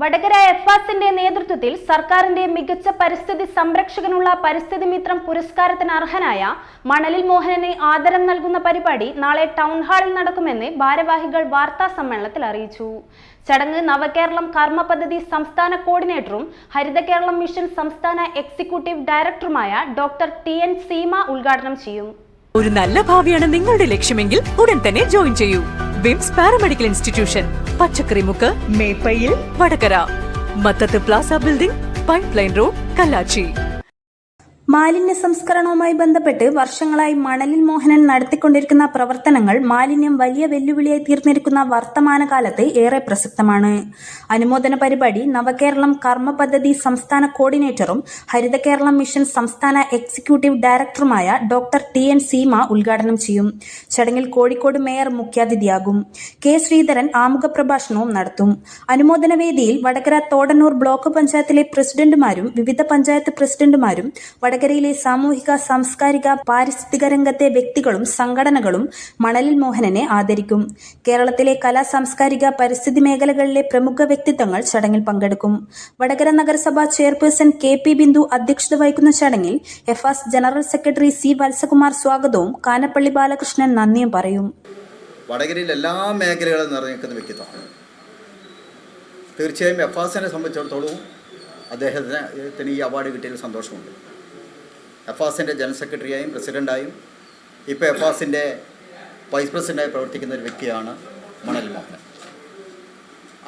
Vadakara F എസിന്റെ നേതൃത്വത്തിൽ സർക്കാരിന്റെ മികച്ച പരിസ്ഥിതി സംരക്ഷകനുള്ള പരിസ്ഥിതി മിത്രം പുരസ്കാരത്തിന് അർഹനായ മണലിൽ മോഹനന് ആദരം നൽകുന്ന പരിപാടി നാളെ ടൗൺ ഹാളിൽ നടക്കുമെന്ന് ഭാരവാഹികൾ വാർത്താ സമ്മേളനത്തിൽ അറിയിച്ചു. ചടങ്ങ് നവകേരളം കർമ്മ പദ്ധതി സംസ്ഥാന കോർഡിനേറ്ററും ഹരിത കേരളം മിഷൻ സംസ്ഥാന എക്സിക്യൂട്ടീവ് ഡയറക്ടറുമായ ഡോക്ടർ ടി എൻ സീമ ഉദ്ഘാടനം ചെയ്യും. ഒരു നല്ല ഭാവിയാണ് നിങ്ങളുടെ ലക്ഷ്യമെങ്കിൽ ഉടൻ തന്നെ ജോയിൻ ചെയ്യൂ. ವಿಮ್ಸ್ ಪ್ಯಾರಾಮೆಡಿಕಲ್ ಇನ್ಸ್ಟಿಟ್ಯೂಷನ್ ಪಚ್ಚಕರಿ ಮುಖ Mepayil Vadakara ಮತ್ತತ್ತು plaza building pipeline road Kallachi മാലിന്യ സംസ്കരണവുമായി ബന്ധപ്പെട്ട് വർഷങ്ങളായി മണലിൽ മോഹനൻ നടത്തിക്കൊണ്ടിരിക്കുന്ന പ്രവർത്തനങ്ങൾ മാലിന്യം വലിയ വെല്ലുവിളിയായി തീർന്നിരിക്കുന്ന വർത്തമാനകാലത്ത് ഏറെ പ്രസക്തമാണ്. അനുമോദന പരിപാടി നവകേരളം കർമ്മ പദ്ധതി സംസ്ഥാന കോർഡിനേറ്ററും ഹരിത കേരളം മിഷൻ സംസ്ഥാന എക്സിക്യൂട്ടീവ് ഡയറക്ടറുമായ ഡോക്ടർ ടി എൻ സീമ ഉദ്ഘാടനം ചെയ്യും. ചടങ്ങിൽ കോഴിക്കോട് മേയർ മുഖ്യാതിഥിയാകും. കെ ശ്രീധരൻ ആമുഖ പ്രഭാഷണവും നടത്തും. അനുമോദന വേദിയിൽ വടകര തോടന്നൂർ ബ്ലോക്ക് പഞ്ചായത്തിലെ പ്രസിഡന്റുമാരും വിവിധ പഞ്ചായത്ത് പ്രസിഡന്റുമാരും വടകരയിലെ സാമൂഹിക സാംസ്കാരിക പാരിസ്ഥിതിക രംഗത്തെ വ്യക്തികളും സംഘടനകളും മണലിൽ മോഹനനെ ആദരിക്കും. കേരളത്തിലെ കലാ സാംസ്കാരിക പരിസ്ഥിതി മേഖലകളിലെ പ്രമുഖ വ്യക്തിത്വങ്ങൾ ചടങ്ങിൽ പങ്കെടുക്കും. വടകര നഗരസഭാ ചെയർപേഴ്സൺ കെ പി ബിന്ദു അധ്യക്ഷത വഹിക്കുന്ന ചടങ്ങിൽ എഫാസ് ജനറൽ സെക്രട്ടറി സി വത്സകുമാർ സ്വാഗതവും കാനപ്പള്ളി ബാലകൃഷ്ണൻ നന്ദിയും പറയും. വടകരയിൽ എല്ലാ മേഖലകളും നിറഞ്ഞിരിക്കുന്ന വ്യക്തിത്വമാണ്. തീർച്ചയായും എഫാസിനെ സംബന്ധിച്ചിടത്തോളം അദ്ദേഹത്തിന് ഈ അവാർഡ് കിട്ടിയതിൽ സന്തോഷമുണ്ട്. എഫാസിന്റെ ജനറൽ സെക്രട്ടറിയായും പ്രസിഡന്റായും ഇപ്പോൾ എഫാസിന്റെ വൈസ് പ്രസിഡന്റായി പ്രവർത്തിക്കുന്ന ഒരു വ്യക്തിയാണ് മണൽ മോഹൻ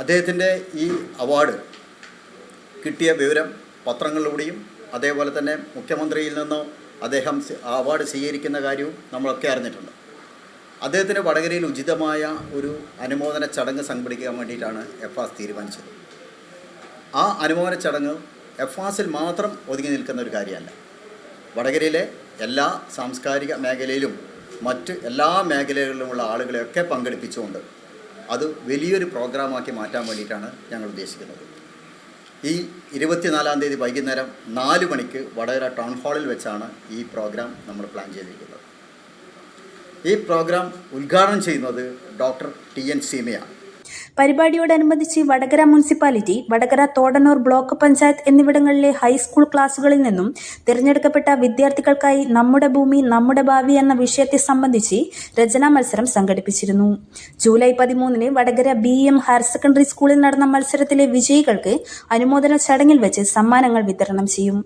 അദ്ദേഹത്തിന്റെ ഈ അവാർഡ് കിട്ടിയ വിവരം പത്രങ്ങളിലൂടെയും അതേപോലെ തന്നെ മുഖ്യമന്ത്രിയിൽ നിന്നോ അദ്ദേഹം അവാർഡ് സ്വീകരിക്കുന്ന കാര്യവും നമ്മളൊക്കെ അറിഞ്ഞിട്ടുണ്ട്. അദ്ദേഹത്തിന് വടകരയിൽ ഉചിതമായ ഒരു അനുമോദന ചടങ്ങ് സംഘടിപ്പിക്കാൻ വേണ്ടിയിട്ടാണ് എഫാസ് തീരുമാനിച്ചത്. ആ അനുമോദന ചടങ്ങ് എഫാസിൽ മാത്രം ഒതുങ്ങി നിൽക്കുന്ന ഒരു കാര്യമല്ല. വടകരയിലെ എല്ലാ സാംസ്കാരിക മേഖലയിലും മറ്റ് എല്ലാ മേഖലകളിലുമുള്ള ആളുകളെയൊക്കെ പങ്കെടുപ്പിച്ചുകൊണ്ട് അത് വലിയൊരു പ്രോഗ്രാമാക്കി മാറ്റാൻ വേണ്ടിയിട്ടാണ് ഞങ്ങൾ ഉദ്ദേശിക്കുന്നത്. ഈ ഇരുപത്തിനാലാം തീയതി വൈകുന്നേരം നാല് മണിക്ക് വടകര ടൗൺ ഹാളിൽ വെച്ചാണ് ഈ പ്രോഗ്രാം നമ്മൾ പ്ലാൻ ചെയ്തിരിക്കുന്നത്. ഈ പ്രോഗ്രാം ഉദ്ഘാടനം ചെയ്യുന്നത് ഡോക്ടർ ടി എൻ സീമയാണ്. പരിപാടിയോടനുബന്ധിച്ച് വടകര മുനിസിപ്പാലിറ്റി വടകര തോടനൂർ ബ്ലോക്ക് പഞ്ചായത്ത് എന്നിവിടങ്ങളിലെ ഹൈസ്കൂൾ ക്ലാസുകളിൽ നിന്നും തിരഞ്ഞെടുക്കപ്പെട്ട വിദ്യാർത്ഥികൾക്കായി നമ്മുടെ ഭൂമി നമ്മുടെ ഭാവി എന്ന വിഷയത്തെ സംബന്ധിച്ച് രചനാ മത്സരം സംഘടിപ്പിച്ചിരുന്നു. ജൂലൈ പതിമൂന്നിന് Vadakara B M higher secondary സ്കൂളിൽ നടന്ന മത്സരത്തിലെ വിജയികൾക്ക് അനുമോദന ചടങ്ങിൽ വെച്ച് സമ്മാനങ്ങൾ വിതരണം ചെയ്യും.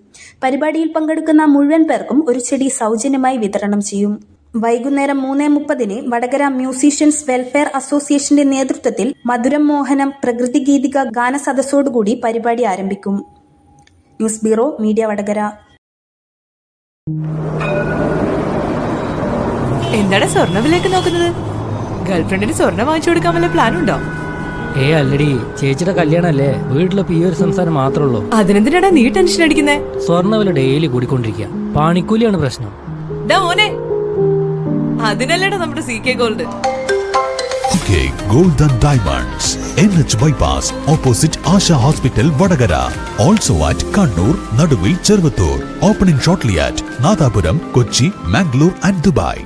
പരിപാടിയിൽ പങ്കെടുക്കുന്ന മുഴുവൻ പേർക്കും ഒരു ചെടി സൗജന്യമായി വിതരണം ചെയ്യും. വൈകുന്നേരം മൂന്ന് മുപ്പതിന് വടകര മ്യൂസീഷ്യൻസ് വെൽഫെയർ അസോസിയേഷന്റെ നേതൃത്വത്തിൽ മധുരം മോഹനം പ്രകൃതി ഗീതിക ഗാന സദസ്സോടുകൂടി പരിപാടി ആരംഭിക്കും. News bureau media Vadakara. എന്താണ് സ്വർണവിലേക്ക് നോക്കുന്നത്? ഗേൾഫ്രണ്ടിന് സ്വർണം വാങ്ങിച്ചു കൊടുക്കാൻ വല്ല പ്ലാൻ ഉണ്ടോ ഏ അല്ലടി ചേച്ചിയുടെ കല്യാണല്ലേ വീട്ടിലിപ്പോ ഈ ഒരു സംസാരം മാത്രമേ ഉള്ളൂ. അതിനെന്തിനാടാ നീ ടെൻഷൻ അടിക്കുന്നേ സ്വർണ വില ഡെയിലി കൂടിക്കൊണ്ടിരിക്കുക. പാണിക്കൂലിയാണ് പ്രശ്നം. മോനെ അതിനല്ലേടാ നമ്മുടെ C K gold gold golden diamonds N H bypass opposite Asha hospital Vadakara also at Kannur Naduvil Cheruvathur opening shortly at Nadapuram Kochi Mangalore and Dubai